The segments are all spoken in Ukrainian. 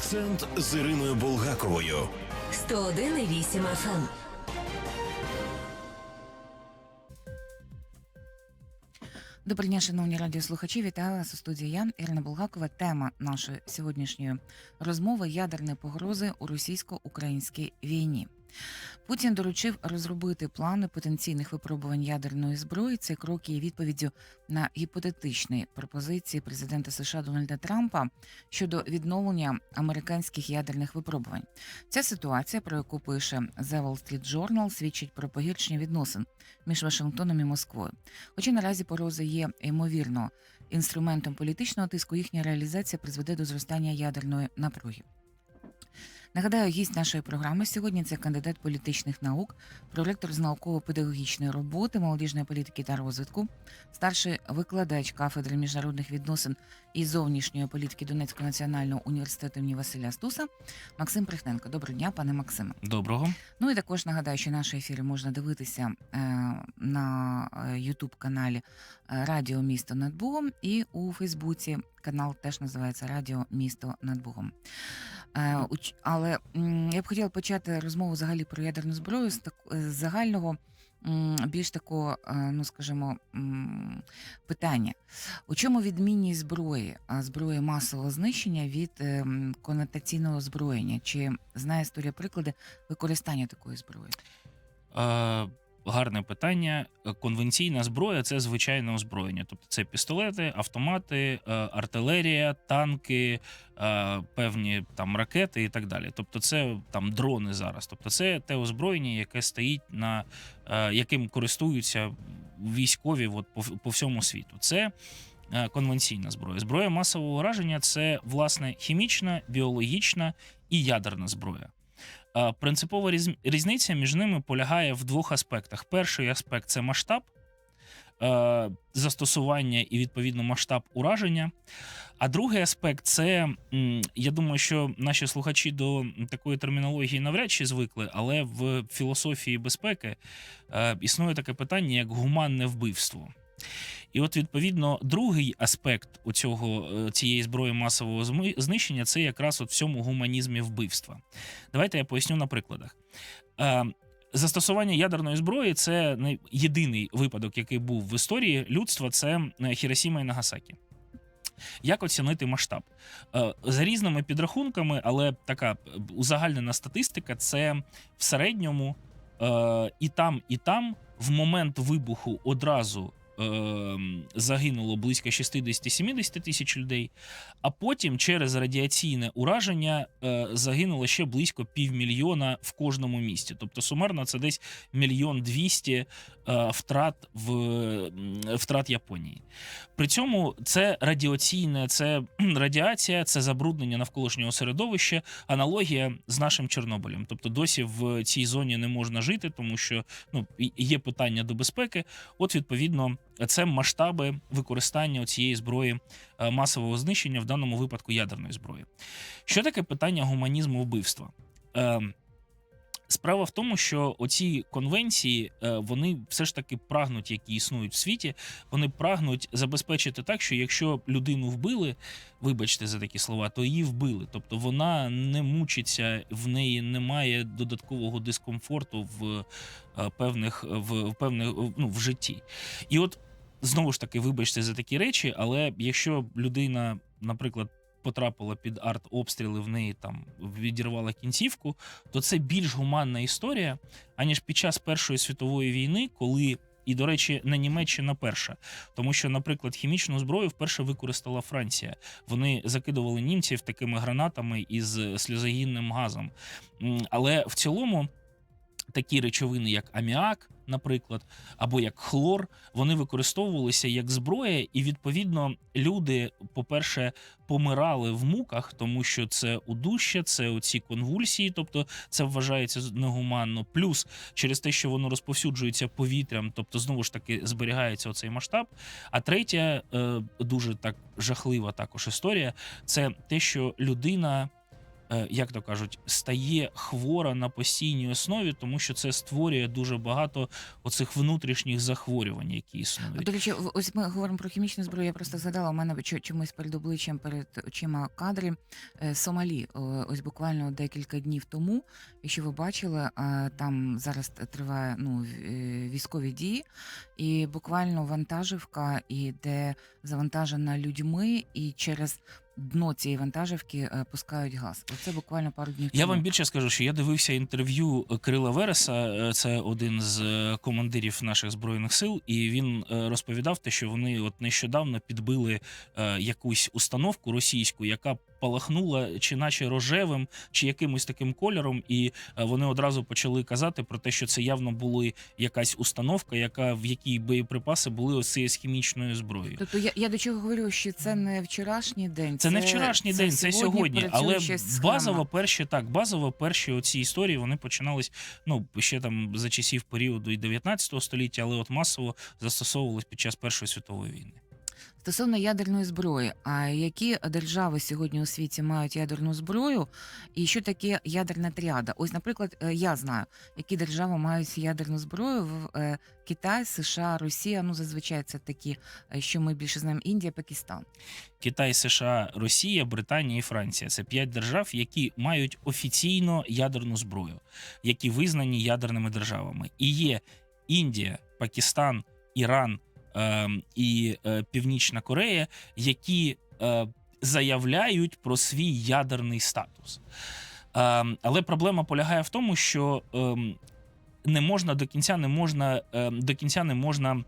Акцент з Іриною Булгаковою. 101,8 FM. Добрий дня, шановні радіослухачі. Вітаю вас у студії я, Ірина Булгакова. Тема нашої сьогоднішньої розмови ядерні погрози у російсько-українській війні. Путін доручив розробити плани потенційних випробувань ядерної зброї. Це крок є відповіддю на гіпотетичні пропозиції президента США Дональда Трампа щодо відновлення американських ядерних випробувань. Ця ситуація, про яку пише The Wall Street Journal, свідчить про погіршення відносин між Вашингтоном і Москвою. Хоча наразі порози є ймовірно інструментом політичного тиску, їхня реалізація призведе до зростання ядерної напруги. Нагадаю, гість нашої програми сьогодні це кандидат політичних наук, проректор з науково-педагогічної роботи, молодіжної політики та розвитку, старший викладач кафедри міжнародних відносин і зовнішньої політики Донецького національного університету імені Василя Стуса Максим Прихненко. Доброго дня, пане Максиме. Доброго. Ну і також нагадаю, що наші ефіри можна дивитися е, на Ютуб каналі е, Радіо Місто над Бугом і у Фейсбуці канал теж називається Радіо Місто над Бугом. Е, але я б хотіла почати розмову взагалі про ядерну зброю з, з загального. Більш такого, е, ну скажімо, питання. У чому відмінність зброї, зброї масового знищення від е, конотаційного озброєння? Чи знає історія приклади використання такої зброї? Е, гарне питання. Конвенційна зброя це звичайне озброєння. Тобто це пістолети, автомати, е, артилерія, танки, е, певні там ракети і так далі. Тобто, це там дрони зараз. Тобто, це те озброєння, яке стоїть на е, яким користуються військові от, по, по всьому світу. Це е, конвенційна зброя. Зброя масового ураження це власне хімічна, біологічна і ядерна зброя. Е, Принципова різ- різниця між ними полягає в двох аспектах. Перший аспект це масштаб е, застосування і відповідно масштаб ураження. А другий аспект це я думаю, що наші слухачі до такої термінології навряд чи звикли, але в філософії безпеки е, існує таке питання як гуманне вбивство. І от відповідно другий аспект у цього е, цієї зброї масового знищення це якраз от в цьому гуманізмі вбивства. Давайте я поясню на прикладах. Е, Застосування ядерної зброї це не єдиний випадок, який був в історії людства. Це е, Хіросіма і Нагасакі. Як оцінити масштаб? За різними підрахунками, але така узагальнена статистика це в середньому і там, і там в момент вибуху одразу загинуло близько 60-70 тисяч людей, а потім через радіаційне ураження е, загинуло ще близько півмільйона в кожному місті. Тобто сумарно це десь мільйон двісті е, втрат в втрат Японії. При цьому це радіаційне, це радіація, це забруднення навколишнього середовища, аналогія з нашим Чорнобилем. Тобто досі в цій зоні не можна жити, тому що ну є питання до безпеки. От відповідно, це масштаби використання цієї зброї е, масового знищення, в даному випадку ядерної зброї. Що таке питання гуманізму вбивства? Е, Справа в тому, що оці конвенції е, вони все ж таки прагнуть, які існують в світі, вони прагнуть забезпечити так, що якщо людину вбили, вибачте за такі слова, то її вбили. Тобто вона не мучиться, в неї немає додаткового дискомфорту в певних в певних ну, в житті. І от знову ж таки, вибачте за такі речі, але якщо людина, наприклад, потрапила під арт-обстріли, в неї там відірвала кінцівку, то це більш гуманна історія, аніж під час Першої світової війни, коли. І, до речі, не Німеччина перша, тому що, наприклад, хімічну зброю вперше використала Франція. Вони закидували німців такими гранатами із сльозогінним газом. Але в цілому такі речовини, як аміак, наприклад, або як хлор, вони використовувалися як зброя, і відповідно люди, по-перше, помирали в муках, тому що це удушчя, це оці конвульсії, тобто це вважається негуманно. Плюс через те, що воно розповсюджується повітрям, тобто знову ж таки зберігається оцей масштаб. А третя е, дуже так жахлива також історія це те, що людина як то кажуть, стає хвора на постійній основі, тому що це створює дуже багато оцих внутрішніх захворювань, які існують. До речі, ось ми говоримо про хімічну зброю. Я просто згадала, у мене чо- чомусь перед обличчям, перед очима кадри е, Сомалі. Ось буквально декілька днів тому, якщо ви бачили, е, там зараз триває ну, е, військові дії, і буквально вантажівка іде завантажена людьми, і через дно цієї вантажівки е, пускають газ. Оце буквально пару днів Я тому. вам більше скажу, що я дивився інтерв'ю Кирила Вереса, е, це один з е, командирів наших збройних сил, і він розповідав те, що вони от нещодавно підбили якусь установку російську, яка палахнула чи наче рожевим, чи якимось таким кольором, і вони одразу почали казати про те, що це явно була якась установка, яка в якій боєприпаси були цією з хімічною зброєю. Тобто я, я до чого говорю, що це не вчорашній день. Це, не вчорашній день, це сьогодні. Але базово перші так, базово перші оці історії вони починались ну ще там за часів періоду і 19 століття, але от масово застосовувались під час Першої світової війни. Стосовно ядерної зброї, а які держави сьогодні у світі мають ядерну зброю, і що таке ядерна тріада? Ось, наприклад, е, я знаю, які держави мають ядерну зброю в е, Китай, США, Росія. Ну зазвичай це такі, е, що ми більше знаємо, Індія, Пакистан. Китай, США, Росія, Британія і Франція це п'ять держав, які мають офіційно ядерну зброю, які визнані ядерними державами. І є Індія, Пакистан, Іран і е, Північна Корея, які е, заявляють про свій ядерний статус. Ем, але проблема полягає в тому, що ем, не можна до кінця не можна ем, до кінця не можна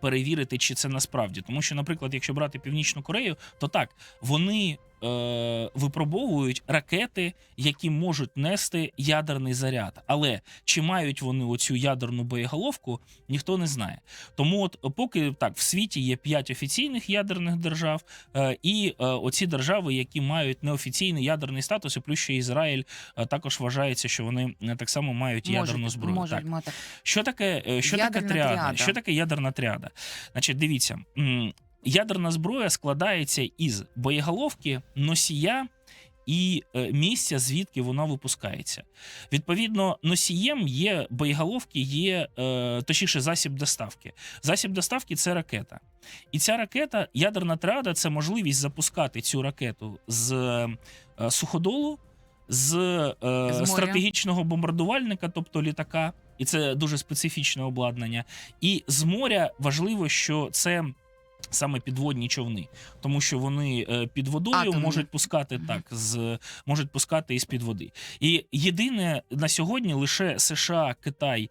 перевірити, чи це насправді. Тому що, наприклад, якщо брати Північну Корею, то так вони е, випробовують ракети, які можуть нести ядерний заряд. Але чи мають вони оцю ядерну боєголовку, ніхто не знає. Тому, от поки так в світі є п'ять офіційних ядерних держав, е, і е, оці держави, які мають неофіційний ядерний статус, і плюс ще Ізраїль е, також вважається, що вони е, так само мають ядерну зброю. можуть так. мати. Що таке, е, що таке тріада? тріада. Що таке ядерна тріада? Значить, дивіться, ядерна зброя складається із боєголовки, носія. І е, місця, звідки вона випускається. Відповідно, носієм є боєголовки, є е, точніше засіб доставки. Засіб доставки це ракета. І ця ракета, ядерна тріада, це можливість запускати цю ракету з е, суходолу, з, моря. стратегічного бомбардувальника, тобто літака, і це дуже специфічне обладнання. І з моря важливо, що це. Саме підводні човни, тому що вони е, під водою Атомні. можуть пускати так, з можуть пускати із під води. І єдине на сьогодні лише США, Китай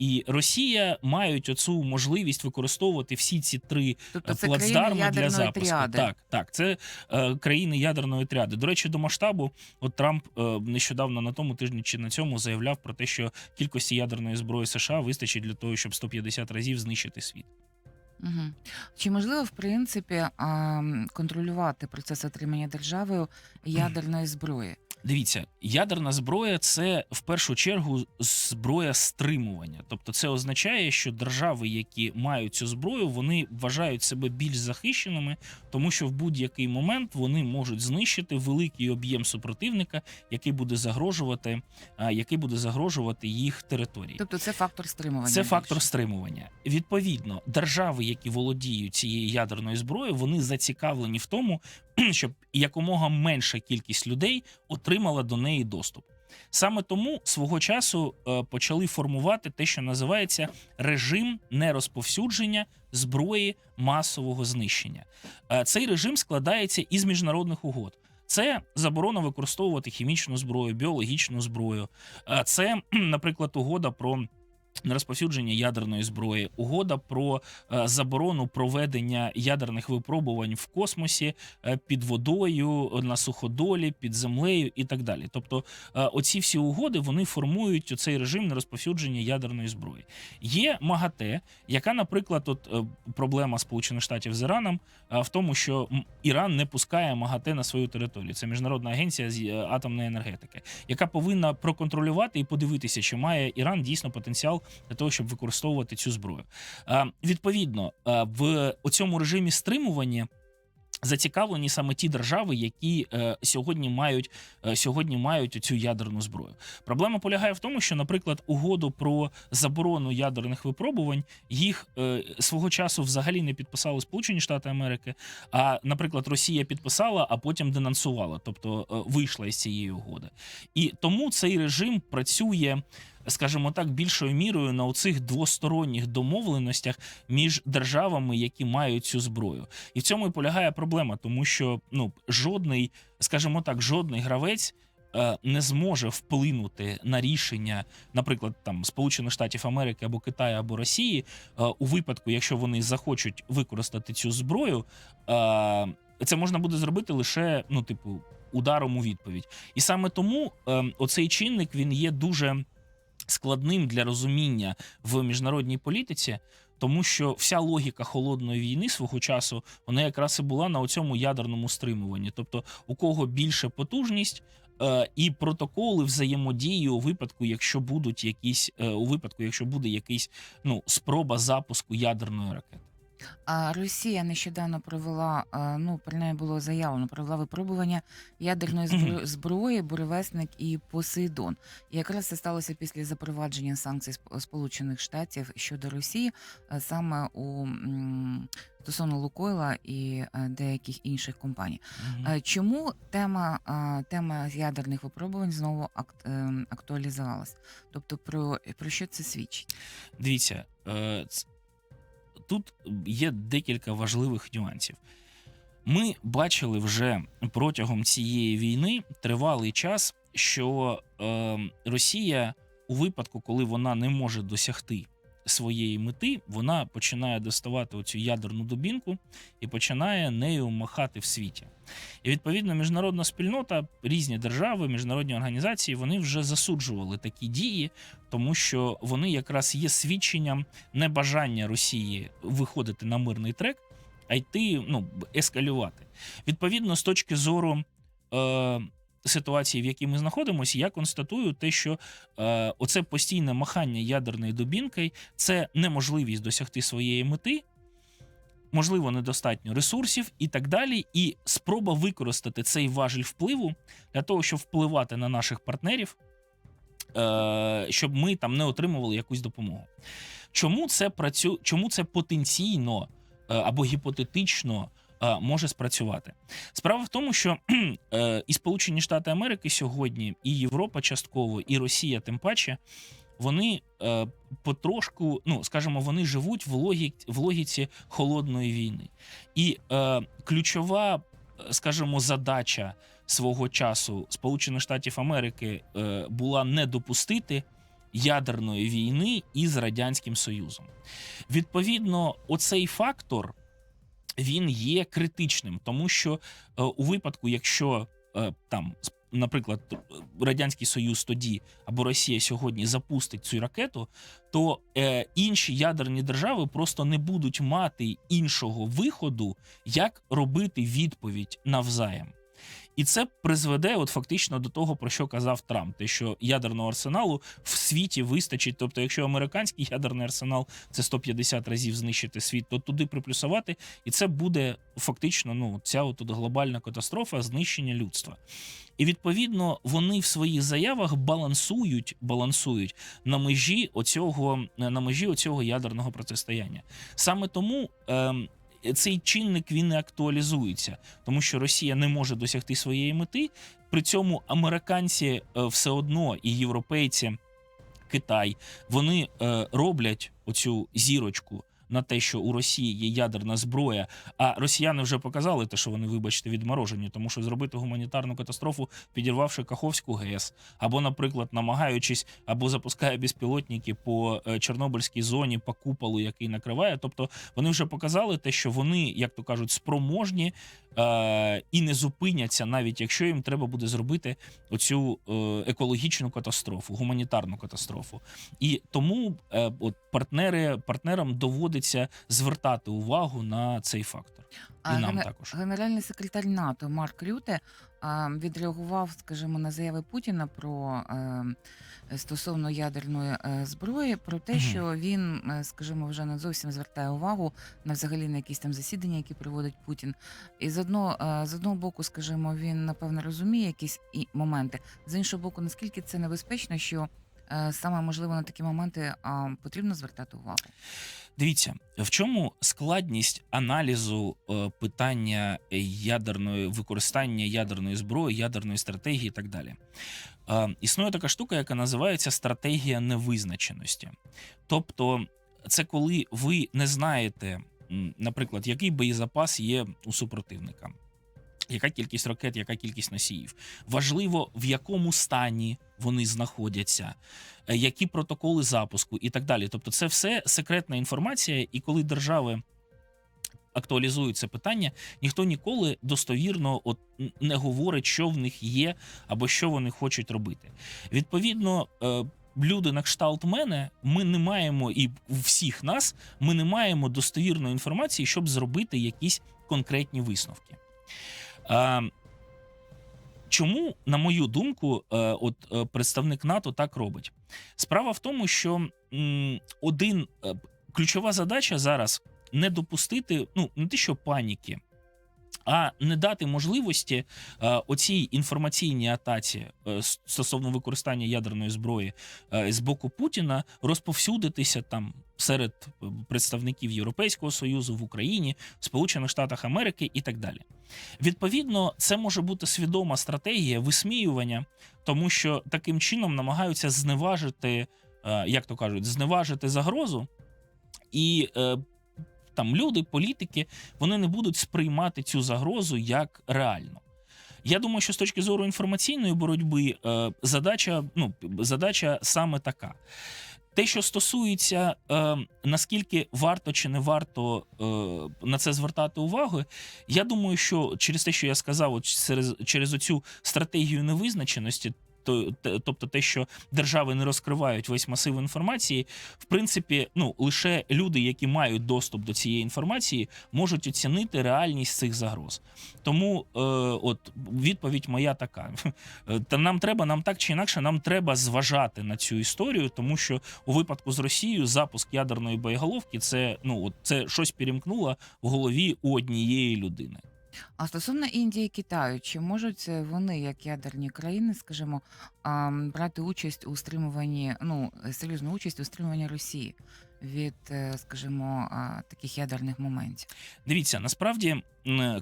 і Росія мають оцю можливість використовувати всі ці три Тобто це плацдарми для запуску. тріади. Так, так, це е, країни ядерної тріади. До речі, до масштабу, от Трамп е, нещодавно на тому тижні чи на цьому заявляв про те, що кількості ядерної зброї США вистачить для того, щоб 150 разів знищити світ. Угу. Чи можливо, в принципі, а, контролювати процес отримання державою ядерної зброї? Дивіться, ядерна зброя це в першу чергу зброя стримування. Тобто, це означає, що держави, які мають цю зброю, вони вважають себе більш захищеними, тому що в будь-який момент вони можуть знищити великий об'єм супротивника, який буде загрожувати, який буде загрожувати їх території. Тобто це фактор стримування. Це фактор стримування. Відповідно, держави, які володіють цією ядерною зброєю, вони зацікавлені в тому, щоб якомога менша кількість людей отримала до неї доступ. Саме тому свого часу е, почали формувати те, що називається режим нерозповсюдження зброї масового знищення. Е, цей режим складається із міжнародних угод. Це заборона використовувати хімічну зброю, біологічну зброю. Е, Це, наприклад, угода про нерозповсюдження ядерної зброї, угода про е, заборону проведення ядерних випробувань в космосі е, під водою, на суходолі, під землею і так далі. Тобто, е, оці всі угоди вони формують цей режим нерозповсюдження ядерної зброї. Є МАГАТЕ, яка, наприклад, от проблема Сполучених Штатів з Іраном в тому, що Іран не пускає МАГАТЕ на свою територію. Це міжнародна агенція з атомної енергетики, яка повинна проконтролювати і подивитися, чи має Іран дійсно потенціал для того, щоб використовувати цю зброю. Е, Відповідно, е, в цьому режимі стримування Зацікавлені саме ті держави, які е, сьогодні мають е, сьогодні мають цю ядерну зброю. Проблема полягає в тому, що, наприклад, угоду про заборону ядерних випробувань їх е, свого часу взагалі не підписали Сполучені Штати Америки. А, наприклад, Росія підписала, а потім денонсувала, тобто е, вийшла із цієї угоди. І тому цей режим працює. Скажімо так, більшою мірою на оцих двосторонніх домовленостях між державами, які мають цю зброю, і в цьому і полягає проблема, тому що ну жодний, скажімо так, жодний гравець е, не зможе вплинути на рішення, наприклад, там Сполучених Штатів Америки або Китаю або Росії, е, у випадку, якщо вони захочуть використати цю зброю, е, це можна буде зробити лише ну, типу, ударом у відповідь. І саме тому е, оцей чинник він є дуже складним для розуміння в міжнародній політиці. Тому що вся логіка холодної війни свого часу вона якраз і була на цьому ядерному стримуванні. Тобто, у кого більше потужність е, і протоколи взаємодії у випадку, якщо будуть якісь е, у випадку, якщо буде якийсь ну спроба запуску ядерної ракети. А Росія нещодавно провела, е, ну принаймні було заявлено, провела випробування ядерної збро- зброї Буревесник і Посейдон. І якраз це сталося після запровадження санкцій Сп- Сполучених Штатів щодо Росії, е, саме у м, стосовно Лукойла і е, деяких інших компаній. Е, Чому тема, тема ядерних випробувань знову ак- ем, актуалізувалась? Тобто, про, про що це свідчить? Дивіться, е, ц- тут є декілька важливих нюансів. Ми бачили вже протягом цієї війни тривалий час, що е, Росія у випадку, коли вона не може досягти своєї мети, вона починає доставати оцю ядерну дубінку і починає нею махати в світі. І відповідно міжнародна спільнота, різні держави, міжнародні організації вони вже засуджували такі дії, тому що вони якраз є свідченням небажання Росії виходити на мирний трек, а йти ну, ескалювати. Відповідно, з точки зору е, ситуації, в якій ми знаходимося, я констатую те, що е, оце постійне махання ядерною дубінкою це неможливість досягти своєї мети. Можливо, недостатньо ресурсів і так далі, і спроба використати цей важіль впливу для того, щоб впливати на наших партнерів, е, щоб ми там не отримували якусь допомогу. Чому це працю... Чому це потенційно е, або гіпотетично може спрацювати? Справа в тому, що е, і Сполучені Штати Америки сьогодні, і Європа частково, і Росія, тим паче, вони е, потрошку, ну скажімо, вони живуть в логіці, в логіці холодної війни. І е, ключова, е, скажімо, задача свого часу Сполучених Штатів Америки е, була не допустити ядерної війни із Радянським Союзом. Відповідно, оцей фактор він є критичним, тому що е, у випадку, якщо е, там, наприклад, Радянський Союз тоді або Росія сьогодні запустить цю ракету, то е, інші ядерні держави просто не будуть мати іншого виходу, як робити відповідь навзаєм. І це призведе, от фактично, до того, про що казав Трамп, те, що ядерного арсеналу в світі вистачить. Тобто, якщо американський ядерний арсенал це 150 разів знищити світ, то туди приплюсувати, і це буде фактично ну ця от глобальна катастрофа знищення людства. І відповідно вони в своїх заявах балансують, балансують на межі оцього на межі оцього ядерного протистояння. Саме тому. Ем, цей чинник він не актуалізується, тому що Росія не може досягти своєї мети. При цьому американці е, все одно і європейці, Китай, вони е, роблять оцю зірочку на те, що у Росії є ядерна зброя. А росіяни вже показали те, що вони, вибачте, відморожені, тому що зробити гуманітарну катастрофу, підірвавши Каховську ГЕС, або, наприклад, намагаючись або запускає безпілотники по е, Чорнобильській зоні, по куполу, який накриває. Тобто вони вже показали те, що вони, як то кажуть, спроможні е, і не зупиняться, навіть якщо їм треба буде зробити оцю е, екологічну катастрофу, гуманітарну катастрофу. І тому е, от партнери партнерам доводиться доводиться звертати увагу на цей фактор. А нам гене- також. Генеральний секретар НАТО Марк Рюте а, відреагував, скажімо, на заяви Путіна про е, стосовно ядерної е, зброї, про те, Мгм. що він, е, скажімо, вже не зовсім звертає увагу на взагалі на якісь там засідання, які проводить Путін. І з одного, з одного боку, скажімо, він напевно розуміє якісь і моменти. З іншого боку, наскільки це небезпечно, що саме можливо на такі моменти потрібно звертати увагу. Дивіться, в чому складність аналізу е, питання ядерної використання ядерної зброї, ядерної стратегії і так далі. Е, існує така штука, яка називається стратегія невизначеності. Тобто, це коли ви не знаєте, наприклад, який боєзапас є у супротивника. Яка кількість ракет, яка кількість носіїв? Важливо, в якому стані вони знаходяться, е, які протоколи запуску і так далі. Тобто, це все секретна інформація, і коли держави актуалізують це питання, ніхто ніколи достовірно от не говорить, що в них є або що вони хочуть робити. Відповідно. е, Люди на кшталт мене, ми не маємо, і всіх нас ми не маємо достовірної інформації, щоб зробити якісь конкретні висновки. Чому, на мою думку, е, от е, представник НАТО так робить? Справа в тому, що один е, ключова задача зараз не допустити, ну не те, що паніки, а не дати можливості оцій інформаційній атаці стосовно використання ядерної зброї з боку Путіна розповсюдитися там серед представників Європейського союзу в Україні, Сполучених Штатах Америки і так далі. Відповідно, це може бути свідома стратегія висміювання, тому що таким чином намагаються зневажити, е, як то кажуть, зневажити загрозу, і е, там люди, політики, вони не будуть сприймати цю загрозу як реальну. Я думаю, що з точки зору інформаційної боротьби е, задача, ну, задача саме така. Те, що стосується е, наскільки варто чи не варто е, на це звертати увагу, я думаю, що через те, що я сказав, через, через оцю стратегію невизначеності, то, тобто те, що держави не розкривають весь масив інформації, в принципі, ну лише люди, які мають доступ до цієї інформації, можуть оцінити реальність цих загроз. Тому, е, от відповідь моя така: Е, та нам треба, нам так чи інакше, нам треба зважати на цю історію, тому що у випадку з Росією запуск ядерної боєголовки це ну от це щось перемкнуло в голові у однієї людини. А стосовно Індії і Китаю, чи можуть е, вони, як ядерні країни, скажімо, брати участь у стримуванні, ну е, серйозну участь у стримуванні Росії від, е, скажімо, таких ядерних моментів? Дивіться, насправді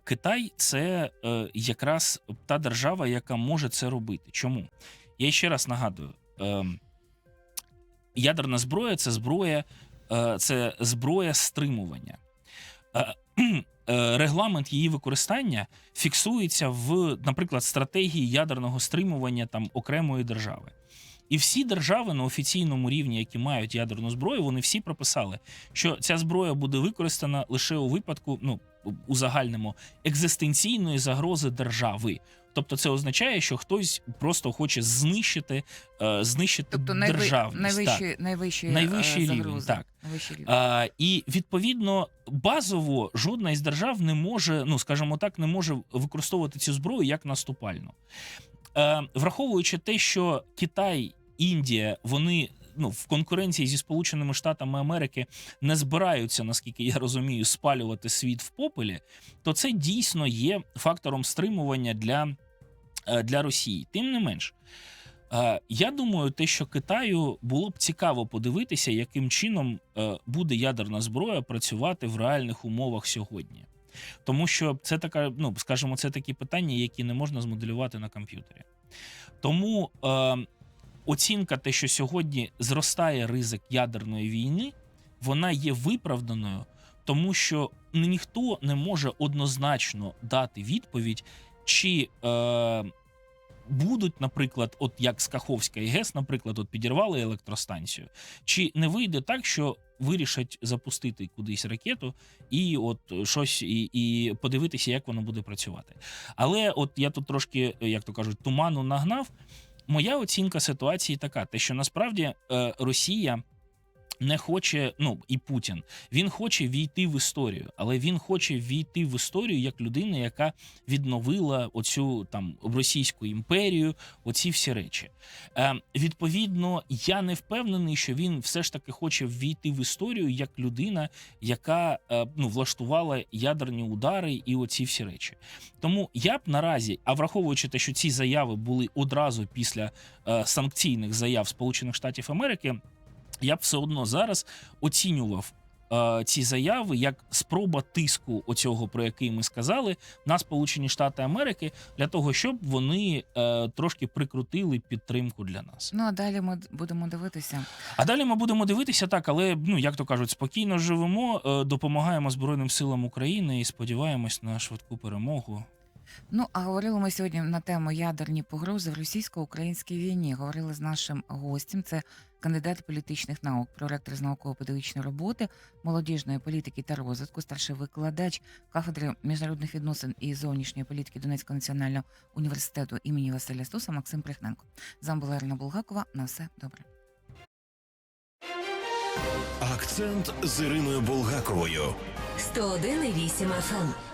Китай це якраз та держава, яка може це робити. Чому? Я ще раз нагадую: е, ядерна зброя це зброя, це зброя стримування. Е, Регламент її використання фіксується в, наприклад, стратегії ядерного стримування там окремої держави. І всі держави на офіційному рівні, які мають ядерну зброю, вони всі прописали, що ця зброя буде використана лише у випадку, ну у загальному екзистенційної загрози держави. Тобто, це означає, що хтось просто хоче знищити, е, знищити Тобто найви, державність. Так. найвищий, найвищий, Найвищий е, рівень, загрози. так. Найвищий рівень. А, і відповідно базово жодна із держав не може, ну скажімо так, не може використовувати цю зброю як наступальну. Е, враховуючи те, що Китай, Індія, вони ну в конкуренції зі Сполученими Штатами Америки не збираються, наскільки я розумію, спалювати світ в попелі, то це дійсно є фактором стримування для, для Росії. Тим не менш. Е, Я думаю, те, що Китаю було б цікаво подивитися, яким чином е, буде ядерна зброя працювати в реальних умовах сьогодні. Тому що це така, ну скажімо, це такі питання, які не можна змоделювати на комп'ютері. Тому е, оцінка, те, що сьогодні зростає ризик ядерної війни, вона є виправданою, тому що ніхто не може однозначно дати відповідь, чи е, будуть, наприклад, от як з Каховська і ГЕС, наприклад, от підірвали електростанцію, чи не вийде так, що вирішать запустити кудись ракету і от щось і, і подивитися, як воно буде працювати. Але от я тут трошки, як то кажуть, туману нагнав. Моя оцінка ситуації така: те, що насправді е, Росія не хоче, ну і Путін, він хоче війти в історію, але він хоче війти в історію як людина, яка відновила оцю там російську імперію, оці всі речі. Е, відповідно, я не впевнений, що він все ж таки хоче ввійти в історію як людина, яка е, ну влаштувала ядерні удари і оці всі речі. Тому я б наразі, а враховуючи те, що ці заяви були одразу після е, санкційних заяв Сполучених Штатів Америки, я б все одно зараз оцінював. е, Ці заяви як спроба тиску оцього, про який ми сказали, на Сполучені Штати Америки для того, щоб вони е, трошки прикрутили підтримку для нас. Ну а далі ми будемо дивитися. А далі ми будемо дивитися так, але ну як то кажуть, спокійно живемо, е, допомагаємо Збройним силам України і сподіваємось на швидку перемогу. Ну а говорили ми сьогодні на тему ядерні погрози в російсько-українській війні. Говорили з нашим гостем. Це кандидат політичних наук, проректор з науково-педагогічної роботи, молодіжної політики та розвитку, старший викладач кафедри міжнародних відносин і зовнішньої політики Донецького національного університету імені Василя Стуса Максим Прихненко. З вами була Ірина Булгакова. На все добре. Акцент з Іриною Булгаковою. 101,8 FM.